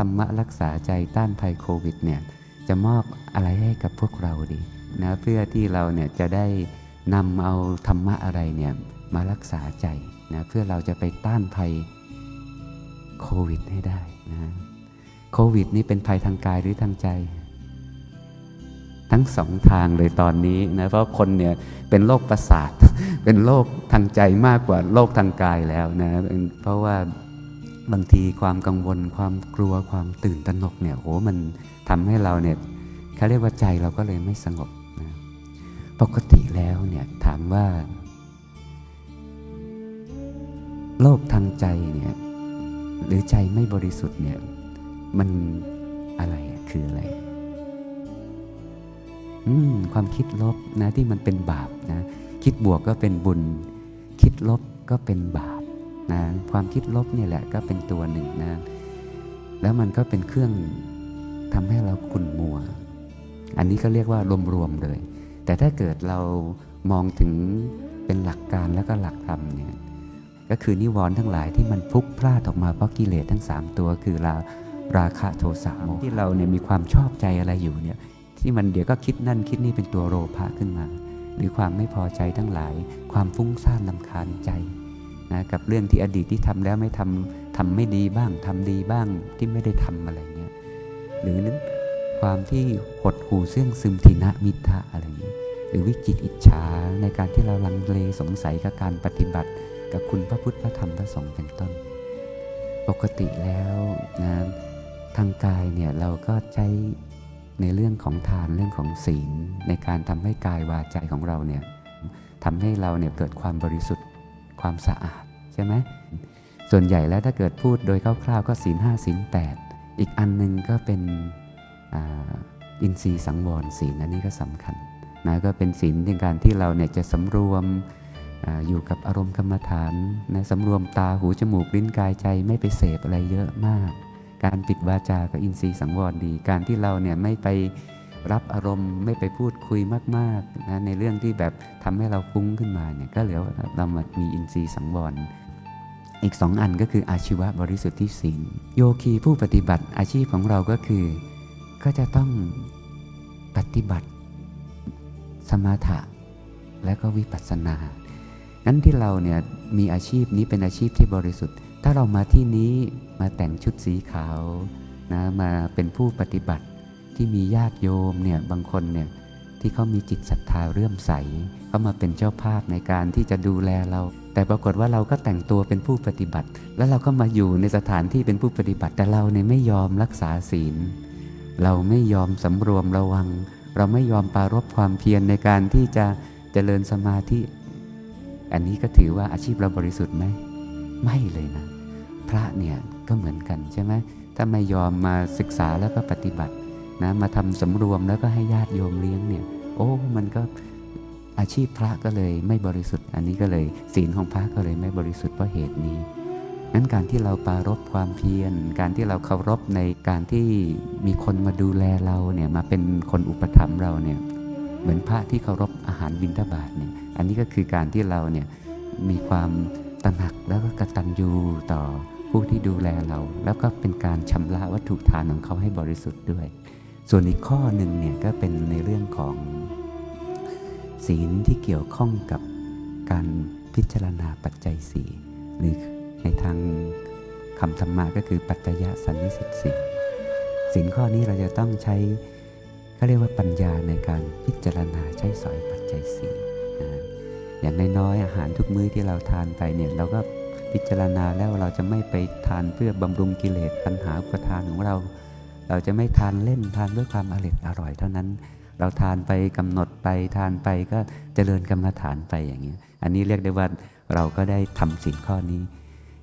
ธรรมะรักษาใจต้านภัยโควิดเนี่ยจะมอบอะไรให้กับพวกเราดีนะเพื่อที่เราเนี่ยจะได้นำเอาธรรมะอะไรเนี่ยมารักษาใจนะเพื่อเราจะไปต้านภัยโควิดให้ได้นะโควิดนี่เป็นภัยทางกายหรือทางใจ ทั้งสองทางเลยตอนนี้นะเพราะคนเนี่ยเป็นโรคประสาท เป็นโรคทางใจมากกว่าโรคทางกายแล้วนะเป็นเพราะว่า บางทีความกังวล ความกลัวความตื่นตระหนกเนี่ยโหมันทำให้เราเนี่ยเขาเรียกว่าใจเราก็เลยไม่สงบนะปกติแล้วเนี่ยถามว่าโรคทางใจเนี่ยหรือใจไม่บริสุทธิ์เนี่ยมันอะไรคืออะไรอืมความคิดลบนะที่มันเป็นบาปนะ คิดบวกก็เป็นบุญ คิดลบก็เป็นบาป นะความคิดลบเนี่ยแหละก็เป็นตัวหนึ่งนะแล้วมันก็เป็นเครื่องทำให้เราขุ่นมัว อันนี้ก็เรียกว่ารวมๆเลย แต่ถ้าเกิดเรามองถึงเป็นหลักการแล้วก็หลักธรรมเนี่ยก็คือนิวรณ์ทั้งหลายที่มันพลุกพล่านออกมาเพราะกิเลสทั้ง 3 ตัว คือราราคะโทสะโมหะที่เราเนี่ยมีความชอบใจอะไรอยู่เนี่ยที่มันเดี๋ยวก็คิดนั่นคิดนี่เป็นตัวโลภะขึ้นมา หรือความไม่พอใจทั้งหลาย ความฟุ้งซ่านลำคาญใจ นะกับเรื่องที่อดีตที่ทำแล้วไม่ทำทำไม่ดีบ้างทำดีบ้างที่ไม่ได้ทำอะไรเงี้ยหรือนั้นความที่หดหู่เสื่องซึมทินะมิทะอะไรอย่างนี้หรือวิจิตอิจฉาในการที่เราลังเลสงสัยกับการปฏิบัติ กับคุณพระพุทธพระธรรมพระสงฆ์เป็นต้น ปกติแล้วนะทางกายเนี่ยเราก็ใช้ในเรื่องของทานเรื่องของศีล ในการทำให้กายวาใจของเราเนี่ยทำให้เราเนี่ยเกิดความบริสุทธิ์ ความสะอาดใช่ไหมส่วนใหญ่แล้วถ้าเกิดพูดโดยคร่าวๆก็ศีลห้าศีลแปดอีกอันหนึงก็เป็นอินทรีย์สังวรศีลอันนี้ก็สำคัญนะก็เป็นศีลในการที่เราเนี่ยจะสำรวมออยู่กับอารมณ์กรรมฐานนะสำรวมตาหูจมูกลิ้นกายใจไม่ไปเสพอะไรเยอะมาก การปิดวาจาก็อินทรีย์สังวรดี การที่เราเนี่ยไม่ไป รับอารมณ์ไม่ไปพูดคุยมากๆนะในเรื่องที่แบบทำให้เราฟุ้งขึ้นมาเนี่ยก็เหลือเรามามีอินทรีย์สังวรอีกสองอันก็คืออาชีวะบริสุทธิ์ศีลโยคีผู้ปฏิบัติอาชีพของเราก็คือ ก็จะต้องปฏิบัติ สมถะและก็วิปัสสนางั้นที่เราเนี่ยมีอาชีพนี้เป็นอาชีพที่บริสุทธิ์ ถ้าเรามาที่นี้มาแต่งชุดสีขาวนะมาเป็นผู้ปฏิบัติ ที่มีญาติโยมเนี่ยบางคนเนี่ยที่เขามีจิตศรัทธาเรื่อมใสเขามาเป็นเจ้าภาพในการที่จะดูแลเรา แต่ปรากฏว่าเราก็แต่งตัวเป็นผู้ปฏิบัติ แล้วเราก็มาอยู่ในสถานที่เป็นผู้ปฏิบัติ แต่เราเนี่ยไม่ยอมรักษาศีล เราไม่ยอมสำรวมระวัง เราไม่ยอมปรารบความเพียรในการที่จะเจริญสมาธิ อันนี้ก็ถือว่าอาชีพเราบริสุทธิ์ไหมไม่เลยนะ พระเนี่ยก็เหมือนกันใช่ไหมถ้าไม่ยอมมาศึกษาแล้วก็ปฏิบัติ นะมาทำสำรวมแล้วก็ให้ญาติโยมเลี้ยงเนี่ย โอ้มันก็อาชีพพระก็เลยไม่บริสุทธิ์ อันนี้ก็เลยศีลของพระก็เลยไม่บริสุทธิ์เพราะเหตุนี้นั้นการที่เราปรารบความเพียร การที่เราเคารพในการที่มีคนมาดูแลเราเนี่ยมาเป็นคนอุปถัมภ์เราเนี่ยเหมือนพระที่เคารพอาหารบิณฑบาตเนี่ยอันนี้ก็คือการที่เราเนี่ยมีความตระหนักแล้วก็กตัญญูต่อผู้ที่ดูแลเรา แล้วก็เป็นการชำระวัตถุทานของเขาให้บริสุทธิ์ด้วย ส่วนอีกข้อหนึ่งเนี่ยก็เป็นในเรื่องของศีลที่เกี่ยวข้องกับการพิจารณาปัจจัยสี่หรือในทางคำธรรมะก็คือปัจจยสันนิสิตสีศีลข้อนี้เราจะต้องใช้เขาเรียกว่าปัญญาในการพิจารณาใช้สอยปัจจัยสี่นะอย่างน้อยๆอาหารทุกมื้อที่เราทานไปเนี่ยเราก็พิจารณาแล้วเราจะไม่ไปทานเพื่อบำรุงกิเลสปัญหาอุปทานของเรา เราจะไม่ทานเล่นทานด้วยความอร่อยอร่อยเท่านั้น เราทานไปกำหนดไปทานไปก็เจริญกรรมฐานไปอย่างนี้อันนี้เรียกได้ว่าเราก็ได้ทำสิ่งข้อนี้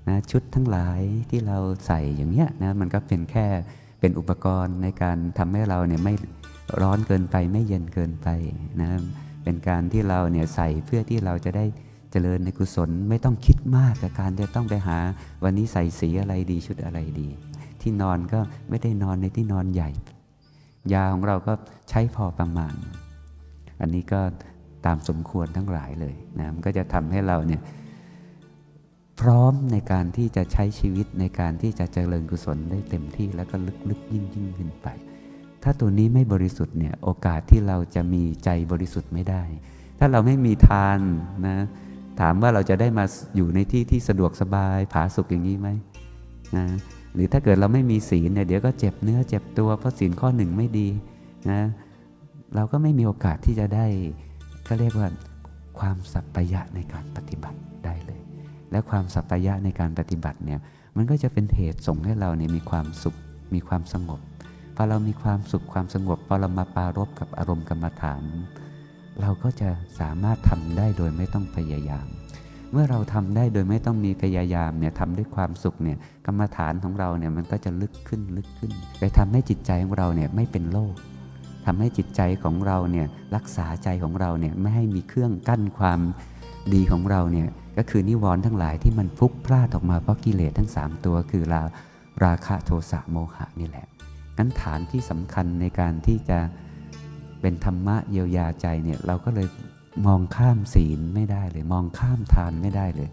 นะชุดทั้งหลายที่เราใส่อย่างเนี้ยนะมันก็เป็นแค่เป็นอุปกรณ์ในการทำให้เราเนี่ยไม่ร้อนเกินไปไม่เย็นเกินไปนะเป็นการที่เราเนี่ยใส่เพื่อที่เราจะได้เจริญในกุศลไม่ต้องคิดมากกับการจะต้องไปหาวันนี้ใส่สีอะไรดีชุดอะไรดี ที่นอนก็ไม่ได้นอนในที่นอนใหญ่ ยาของเราก็ใช้พอประมาณ อันนี้ก็ตามสมควรทั้งหลายเลยนะมันก็จะทำให้เราเนี่ยพร้อมในการที่จะใช้ชีวิตในการที่จะเจริญกุศลได้เต็มที่แล้วก็ลึกๆยิ่งยิ่งขึ้นไป ถ้าตัวนี้ไม่บริสุทธิ์เนี่ยโอกาสที่เราจะมีใจบริสุทธิ์ไม่ได้ ถ้าเราไม่มีทานนะถามว่าเราจะได้มาอยู่ในที่ที่สะดวกสบายผาสุกอย่างนี้ไหมนะ หรือถ้าเกิดเราไม่มีศีลเนี่ยเดี๋ยวก็เจ็บเนื้อเจ็บตัวเพราะศีลข้อหนึ่งไม่ดีนะเราก็ไม่มีโอกาสที่จะได้ก็เรียกว่าความสัพพยะในการปฏิบัติได้เลย และความสัพพยะในการปฏิบัติเนี่ยมันก็จะเป็นเหตุส่งให้เราเนี่ยมีความสุขมีความสงบพอเรามีความสุขความสงบพอเรามาปรารบกับอารมณ์กรรมฐาน เราก็จะสามารถทำได้โดยไม่ต้องพยายาม เมื่อเราทำได้โดยไม่ต้องมีพยายามเนี่ยทำด้วยความสุขเนี่ยกรรมฐานของเราเนี่ยมันก็จะลึกขึ้นลึกขึ้นไปทำให้จิตใจของเราเนี่ยไม่เป็นโรคทำให้จิตใจของเราเนี่ยรักษาใจของเราเนี่ยไม่ให้มีเครื่องกั้นความดีของเราเนี่ยก็คือนิวรณ์ทั้งหลายที่มันพลุกพล่านออกมาเพราะกิเลสทั้ง 3 ตัว คือราราคะโทสะโมหะนี่แหละงั้นฐานที่สำคัญในการที่จะเป็นธรรมะเยียวยาใจเนี่ยเราก็เลย มองข้ามศีลไม่ได้เลย มองข้ามทานไม่ได้เลย